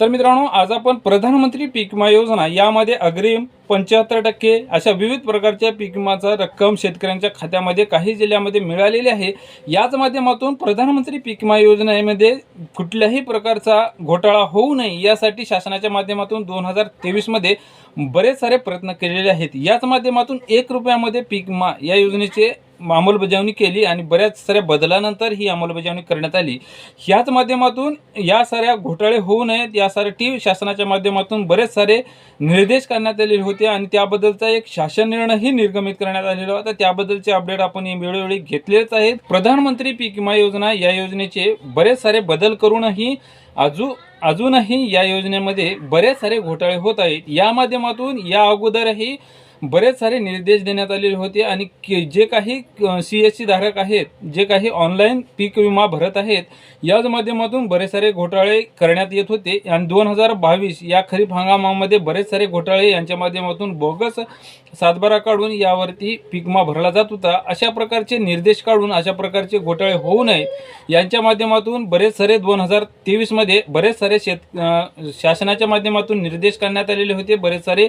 तर मित्रांनो आज आपण प्रधानमंत्री पीक विमा योजना यामध्ये अग्रिम पंच्याहत्तर टक्के अशा विविध प्रकारच्या पीक विमाचा रक्कम शेतकऱ्यांच्या खात्यामध्ये काही जिल्ह्यामध्ये मिळालेली आहे. याच माध्यमातून प्रधानमंत्री पीक विमा योजनेमध्ये कुठल्याही प्रकारचा घोटाळा होऊ नये यासाठी शासनाच्या माध्यमातून दोन हजार तेवीसमध्ये बरेच सारे प्रयत्न केलेले आहेत. याच माध्यमातून एक रुपयामध्ये पीक विमा या योजनेचे अंमलबजावणी केली आणि बऱ्याच साऱ्या बदलानंतर ही अंमलबजावणी करण्यात आली. ह्याच माध्यमातून या साऱ्या घोटाळे होऊ नयेत यासाठी शासनाच्या माध्यमातून बरेच सारे निर्देश करण्यात आलेले होते आणि त्याबद्दलचा एक शासन निर्णयही निर्गमित करण्यात आलेला होता. त्याबद्दलचे अपडेट आपण वेळोवेळी घेतलेच आहेत. प्रधानमंत्री पीक विमा योजना या योजनेचे बरेच सारे बदल करूनही अजून अजूनही या योजनेमध्ये बरेच सारे घोटाळे होत आहेत. या माध्यमातून या अगोदरही बरेच सारे निर्देश देण्यात आलेले होते आणि के- जे काही सी एस सी धारक आहेत जे काही ऑनलाईन पीक विमा भरत आहेत याच माध्यमातून बरेच सारे घोटाळे करण्यात येत होते. आणि दोन हजार बावीस या खरीप हंगामामध्ये बरेच सारे घोटाळे यांच्या माध्यमातून बोगस सातबारा काढून यावरती पीक विमा भरला जात होता. अशा प्रकारचे निर्देश काढून अशा प्रकारचे घोटाळे होऊ नये यांच्या माध्यमातून बरेच सारे दोन हजार तेवीसमध्ये बरेच सारे शेत शासनाच्या माध्यमातून निर्देश करण्यात आलेले होते. बरेच सारे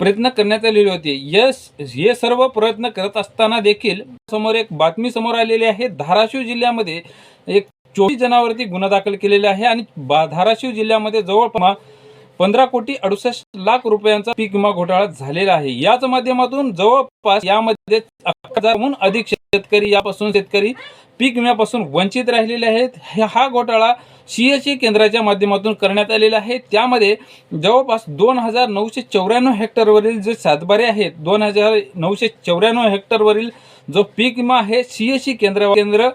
प्रयत्न करण्यात आलेले होते. यस हे सर्व प्रयत्न करत असताना देखील समोर एक बातमी समोर आलेली आहे. धाराशिव जिल्ह्यामध्ये एक चोवीस जणांवरती गुन्हा दाखल केलेला आहे आणि बा धाराशिव जिल्ह्यामध्ये जवळपास पंधरा कोटी अडुसष्ट लाख रुपयांचा पीक विमा घोटाळा झालेला आहे. याच माध्यमातून जवळपास यामध्ये हजारहून अधिक शेतकरी यापासून शेतकरी पीक विम्यापासून वंचित राहिलेले आहेत. हे- हा घोटाळा सीएससी केंद्राच्या माध्यमातून करण्यात आलेला आहे. त्यामध्ये जवळपास दोन हजार नऊशे चौऱ्याण्णव हेक्टरवरील जे सातबारे आहेत दोन हजार नऊशे चौऱ्याण्णव हेक्टरवरील जो पीक विमा आहे सीएससी केंद्र केंद्र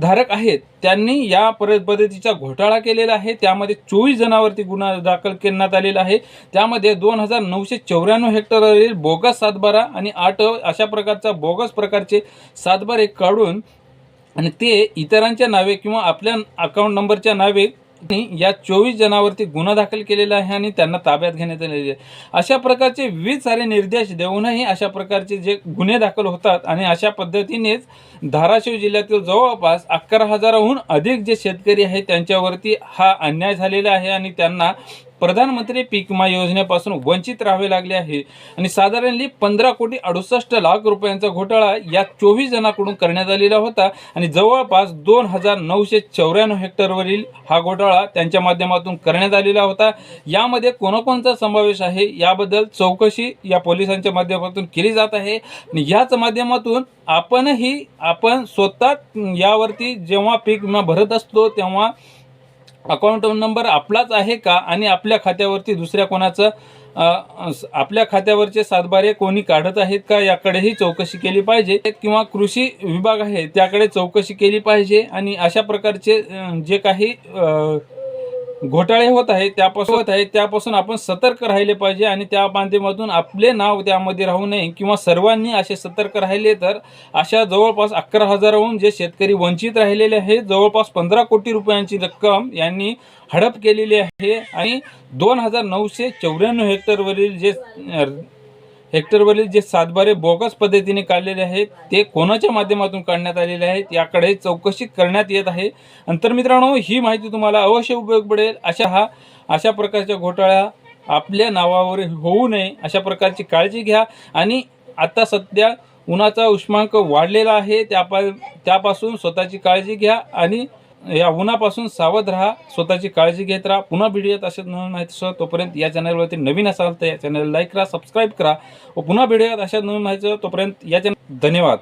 धारक आहेत त्यांनी या पर- पद्धतीचा घोटाळा केलेला आहे. त्यामध्ये चोवीस जणांवरती गुन्हा दाखल करण्यात आलेला आहे. त्यामध्ये दोन हजार नऊशे चौऱ्याण्णव हेक्टरवरील बोगस सातबारा आणि आठ अशा प्रकारचा बोगस प्रकारचे सातबारे काढून आणि ते इतरांच्या नावे किंवा आपल्या अकाउंट नंबरच्या नावे या चोवीस जणांवरती गुन्हा दाखल केलेला आहे आणि त्यांना ताब्यात घेण्यात आलेले आहे. अशा प्रकारचे विविध सारे निर्देश देऊनही अशा प्रकारचे जे गुन्हे दाखल होतात आणि अशा पद्धतीनेच धाराशिव जिल्ह्यातील जवळपास अकरा हजाराहून अधिक जे शेतकरी आहेत त्यांच्यावरती हा अन्याय झालेला आहे आणि त्यांना प्रधानमंत्री पीक विमा योजनेपासून वंचित राहावे लागले आहे. आणि साधारणली पंधरा कोटी अडुसष्ट लाख रुपयांचा घोटाळा या चोवीस जणांकडून करण्यात आलेला होता. आणि जवळपास दोन हजार नऊशे चौऱ्याण्णव हेक्टरवरील हा घोटाळा त्यांच्या माध्यमातून करण्यात आलेला होता. यामध्ये कोणाकोणचा समावेश आहे याबद्दल चौकशी या पोलिसांच्या माध्यमातून केली जात आहे. आणि याच माध्यमातून आपणही आपण स्वतः यावरती जेव्हा पीक विमा भरत असतो तेव्हा अकाउंट नंबर आपलाच आहे का? आणि आपल्या खात्यावरती दुसऱ्या कोणाचं आपल्या खात्यावरचे सातबारे कोणी काढत आहेत का? याकडेही चौकशी केली पाहिजे. किंवा कृषी विभाग आहे त्याकडे चौकशी केली पाहिजे. आणि अशा प्रकारचे जे काही घोटाळे होत आहेत त्यापासून होत आहेत त्यापासून आपण सतर्क राहिले पाहिजे आणि त्या माध्यमातून आपले नाव त्यामध्ये राहू नये किंवा सर्वांनी असे सतर्क राहिले तर अशा जवळपास अकरा हजाराहून जे शेतकरी वंचित राहिलेले आहेत जवळपास पंधरा कोटी रुपयांची रक्कम यांनी हडप केलेली आहे आणि दोन हजार नऊशे चौऱ्याण्णव हेक्टरवरील जे हेक्टरवरील जे सातबारे बोगस पद्धतीने काढलेले आहेत ते कोणाच्या माध्यमातून काढण्यात आलेले आहेत याकडे चौकशी करण्यात येत आहे. नंतर मित्रांनो ही माहिती तुम्हाला अवश्य उपयोग पडेल. अशा हा अशा प्रकारच्या घोटाळ्या आपल्या नावावर होऊ नये अशा प्रकारची काळजी घ्या. आणि आता सध्या उन्हाचा उष्मांक वाढलेला आहे त्यापा त्यापासून स्वतःची काळजी घ्या आणि या उन्हापासून सावध राहा स्वतःची काळजी घेत राहा. पुन्हा भेटूयात अशाच नवीन माहिती माहितीसह तोपर्यंत या चॅनलवरती नवीन असाल तर या चॅनल लाईक करा सबस्क्राईब करा. व पुन्हा भेटूयात अशाच नवीन माहिती तोपर्यंत या चॅनल धन्यवाद.